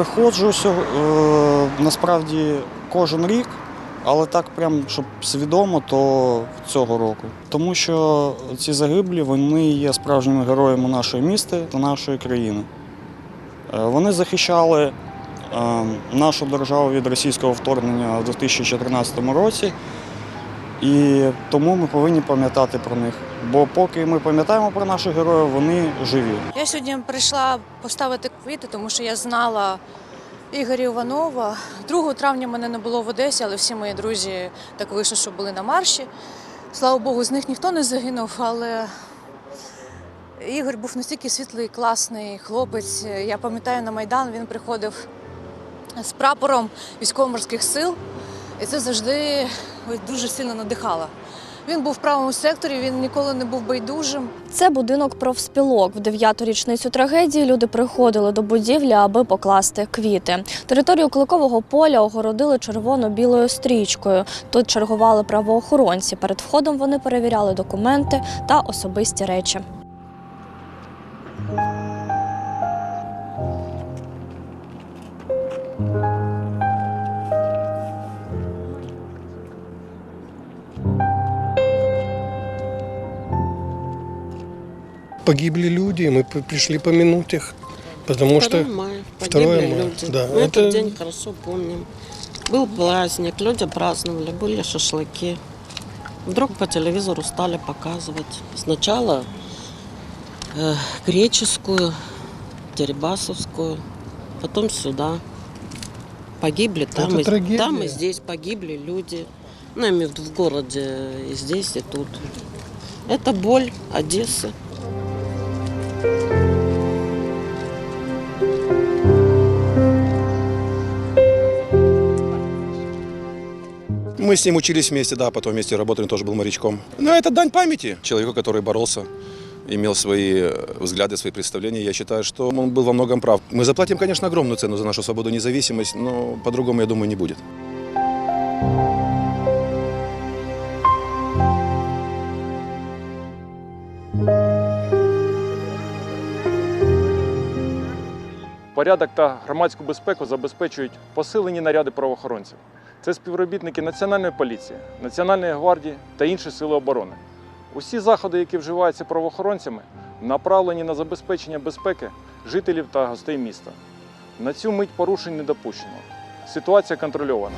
Приходжу е, насправді кожен рік, але так прям, щоб свідомо, то цього року. Тому що ці загиблі вони є справжніми героями нашої міста та нашої країни. Е, Вони захищали е, нашу державу від російського вторгнення у 2014 році. І тому ми повинні пам'ятати про них. Бо поки ми пам'ятаємо про наших героїв, вони живі. Я сьогодні прийшла поставити квіти, тому що я знала Ігоря Іванова. 2 травня мене не було в Одесі, але всі мої друзі так вийшло, що були на марші. Слава Богу, з них ніхто не загинув, але Ігор був настільки світлий, класний хлопець. Я пам'ятаю, на Майдан він приходив з прапором військово-морських сил, і це завжди дуже сильно надихало. Він був в правому секторі, він ніколи не був байдужим. Це будинок профспілок. В дев'яту річницю трагедії люди приходили до будівлі, аби покласти квіти. Територію Куликового поля огородили червоно-білою стрічкою. Тут чергували правоохоронці. Перед входом вони перевіряли документи та особисті речі. Погибли люди, мы пришли помянуть их, потому 2 что мая. 2 Погибли мая, люди. да. Мы Это- этот день хорошо помним. Был праздник, люди праздновали, были шашлыки. Вдруг по телевизору стали показывать. Сначала э, греческую, дерибасовскую, потом сюда. Погибли там, Это и, трагедия. там и здесь погибли люди. Ну, я имею в виду в городе, и здесь, и тут. Это боль Одессы. Мы с ним учились вместе, да, потом вместе работали, тоже был морячком. Но это дань памяти человеку, который боролся, имел свои э, взгляды, свои представления. Я считаю, что он был во многом прав. Мы заплатим, конечно, огромную цену за нашу свободу и независимость, но по-другому, я думаю, не будет. Порядок та громадську безпеку забезпечують посилені наряди правоохоронців. Це співробітники Національної поліції, Національної гвардії та інші сили оборони. Усі заходи, які вживаються правоохоронцями, направлені на забезпечення безпеки жителів та гостей міста. На цю мить порушень не допущено. Ситуація контрольована.